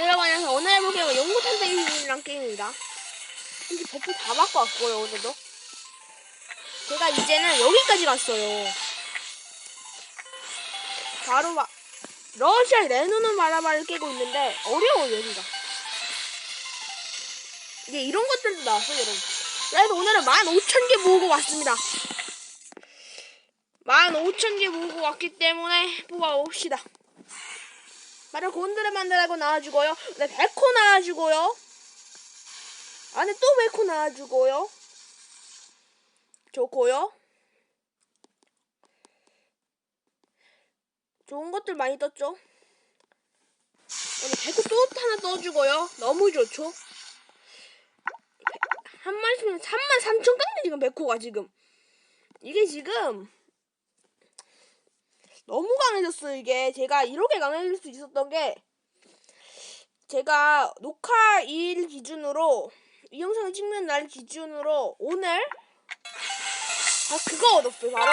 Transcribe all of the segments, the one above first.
여러분 안녕하세요. 오늘 해볼 게임은 연구탄 세이랑 게임입니다. 이제 버프 다 바꿔 왔고요, 오늘도. 제가 이제는 여기까지 갔어요. 바로 막 러시아 레노는 바라바를 깨고 있는데 어려워요, 여기가. 이제 이런 것들도 나왔어요, 여러분. 그래서 오늘은 15,000개 모으고 왔습니다. 15,000개 모으고 왔기 때문에 뽑아봅시다. 바로 곤드레 만들라고 나와주고요. 네, 백호 나와주고요. 안에 또 백호 나와주고요. 좋고요. 좋은 것들 많이 떴죠. 오늘 백호 또 하나 떠주고요. 너무 좋죠. 한 3만 3천 떴네 지금 백호가 지금. 이게 지금 너무 강해졌어요 이게. 제가 이렇게 강해질 수 있었던 게 제가 녹화 일 기준으로 이 영상을 찍는 날 기준으로 오늘 아 그거 얻었어요 바로.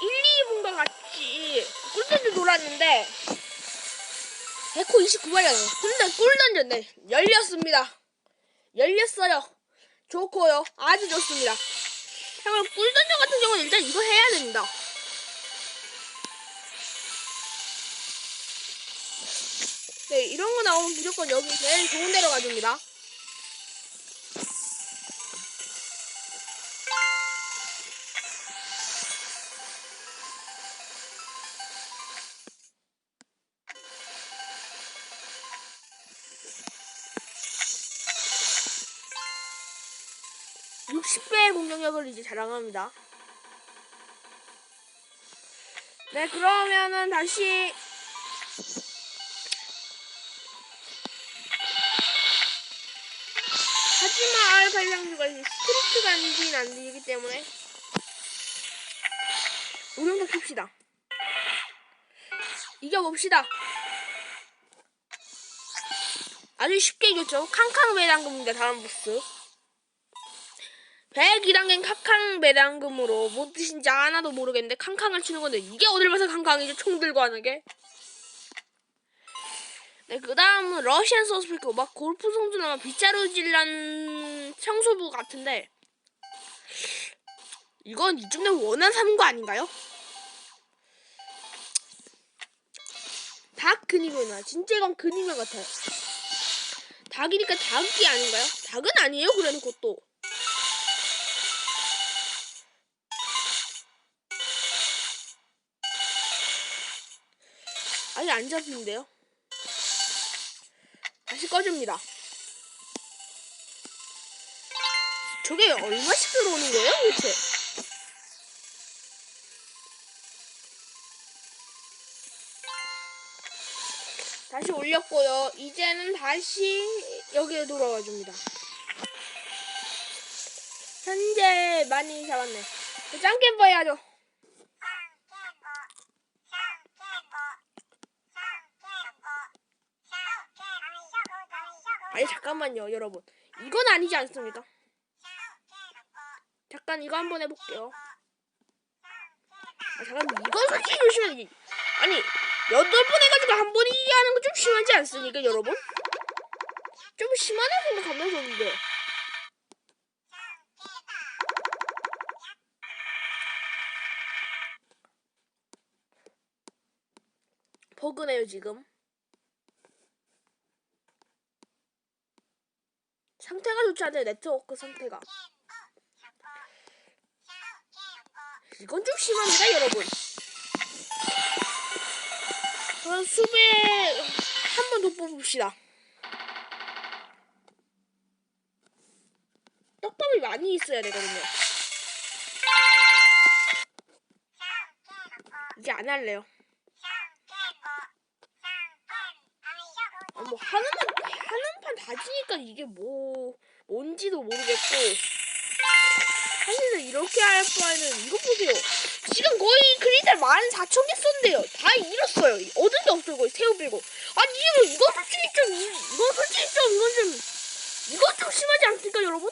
1, 2분과 같이 꿀던져 놀았는데 100호 29마리가 근데 꿀 던졌네 열렸습니다. 열렸어요. 좋고요. 아주 좋습니다 그러면 꿀던져 같은 경우는 일단 이거 해야 됩니다. 네, 이런 거 나오면 무조건 여기 제일 좋은 데로 가줍니다. 육십 배의 공격력을 이제 자랑합니다. 네, 그러면은 다시 하지만 알팔량주가 스크립트가 안되긴 안 되기 때문에 우영도 킵시다. 이겨봅시다. 아주 쉽게 이겼죠. 캉캉 매당금입니다. 다음 보스. 101단계는 캉캉 매당금으로 뭔 뜻인지 하나도 모르겠는데 캉캉을 치는 건데 이게 어딜 봐서 캉캉이죠 총 들고 하는 게. 네, 그 다음은 러시안 서스피크 막 골프 선수나 막 빗자루 질란 청소부 같은데 이건 이쯤 되면 원한 삼은 거 아닌가요? 닭 근육이나 진짜 이건 근육면 같아요. 닭이니까 닭이 아닌가요? 닭은 아니에요 그래놓고 또. 아예 안 잡히는데요? 다시 꺼줍니다. 저게 얼마씩 들어오는 거예요, 도대체? 다시 올렸고요. 이제는 다시 여기에 돌아와 줍니다. 현재 많이 잡았네. 짱캠퍼 해야죠. 아니 잠깐만요 여러분. 이건 아니지 않습니까? 잠깐 이거 한번 해볼게요. 아 잠깐 이건 솔직히 좀 심하지 아니 여덟 번 해가지고 한 번이 하는 거 좀 심하지 않습니까 여러분? 좀 심하다고 생각하면서 근데. 버그네요 지금 상태가 좋지 않아요 네트워크 상태가. 이건 좀 심합니다 여러분. 그럼 수배 한 번 더 뽑읍시다. 떡밥이 많이 있어야 되거든요. 이제 안 할래요 뭐 하는 판 다지니까 이게 뭐 뭔지도 모르겠고 사실은 이렇게 할 바에는 이거 보세요. 지금 거의 크리스탈 만 4천 개 썼는데요. 다 잃었어요. 얻은 게 없어요. 거의 새우 빼고. 아니 이거 이거 솔직히 좀 이- 이거 솔직히 좀 이건 좀 이건 좀 심하지 않습니까 여러분?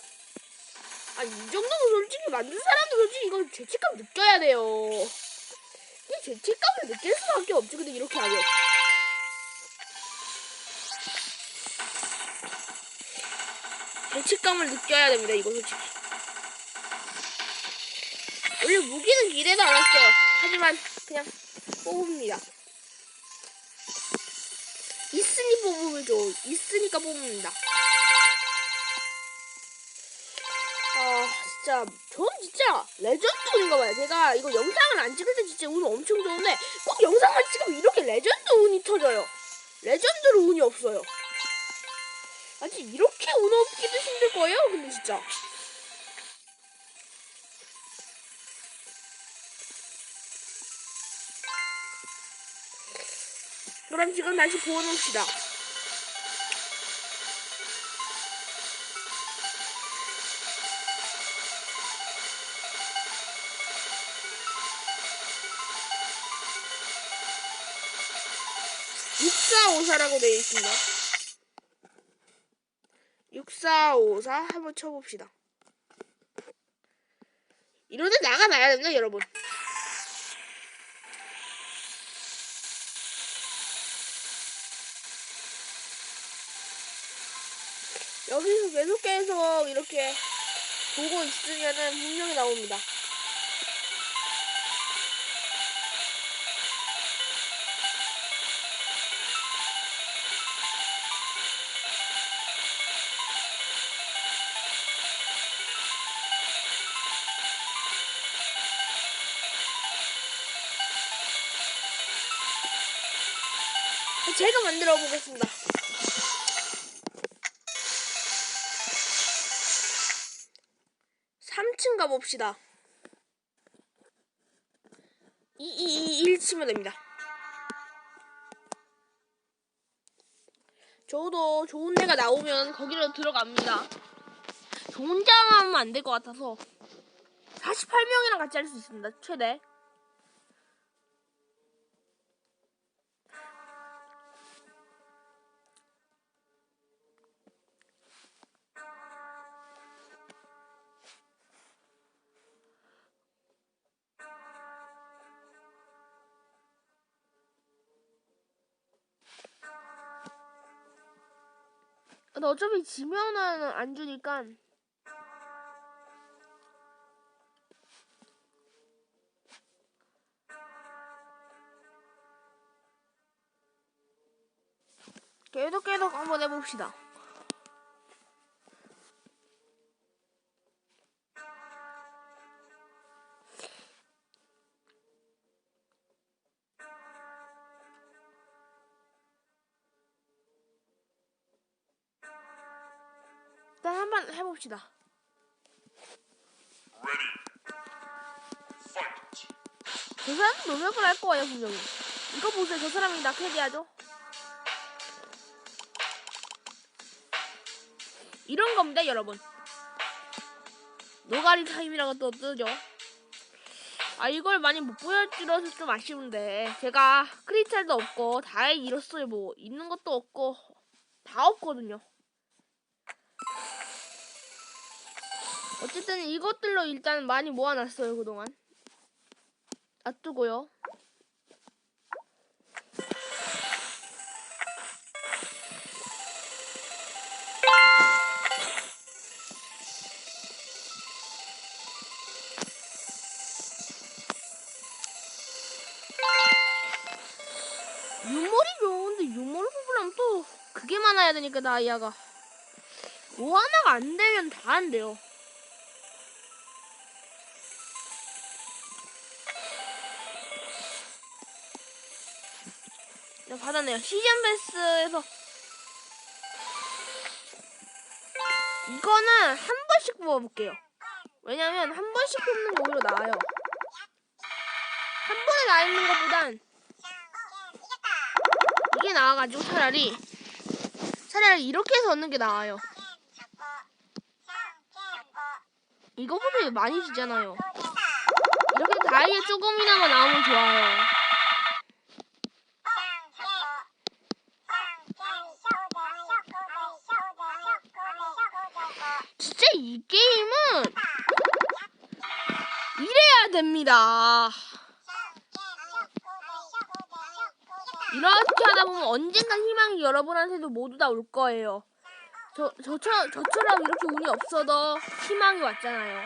아니 이 정도면 솔직히 만든 사람도 솔직히 이건 죄책감 느껴야 돼요. 죄책감을 느낄 수밖에 없지. 근데 이렇게 하면. 죄책감을 느껴야 됩니다. 이거 솔직히. 원래 무기는 기대도 않았어요. 하지만 그냥 뽑습니다. 있으니 뽑으죠. 있으니까 뽑습니다. 아 진짜 저는 진짜 레전드 운인가 봐요. 제가 이거 영상을 안 찍을 때 진짜 운 엄청 좋은데 꼭 영상만 찍으면 이렇게 레전드 운이 터져요. 레전드로 운이 없어요. 아직 이렇게 운 없기도 힘들 거예요. 근데 진짜. 그럼 지금 다시 보아놓읍시다. 육사오사라고 되어 있습니다. 6454 한번 쳐봅시다. 이러다 나가놔야 됩니다, 여러분. 여기서 계속해서 이렇게 보고 있으면은 분명히 나옵니다. 제가 만들어 보겠습니다. 삼층 가봅시다. 2221 치면 됩니다. 저도 좋은 데가 나오면 거기로 들어갑니다. 저 혼자 하면 안 될 것 같아서 48명이랑 같이 할 수 있습니다. 최대. 근데 어차피 지면은 안 주니까 계속 계속 한번 해봅시다. 일단 한 번 해봅시다. Ready. Fight. 저 사람 노력을 할 거예요 분명히. 이거 보세요, 저 사람이 나 캐리하죠? 이런 겁니다, 여러분. 노가리 타임이라고 또 뜨죠. 아 이걸 많이 못 보여드려서 좀 아쉬운데 제가 크리스탈도 없고 다 잃었어요 뭐 있는 것도 없고 다 없거든요. 어쨌든 이것들로 일단 많이 모아놨어요 그동안. 놔두고요. 유물이 좋은데 유물 뽑으려면 또 그게 많아야 되니까 다이아가 뭐 하나가 안 되면 다 안 돼요. 받았네요. 시즌 베스에서 이거는 한 번씩 뽑아볼게요. 왜냐면 한 번씩 뽑는 게 오히려 나아요. 한 번에 나 있는 것보단 이게 나와가지고 차라리 차라리 이렇게 해서 얻는 게 나아요. 이거보다 많이 주잖아요. 이렇게 다이아 조금이나마 나오면 좋아요. 진짜 이 게임은 이래야 됩니다. 이렇게 하다 보면 언젠간 희망이 여러분한테도 모두 다 올 거예요. 저, 저처, 저처럼 이렇게 운이 없어도 희망이 왔잖아요.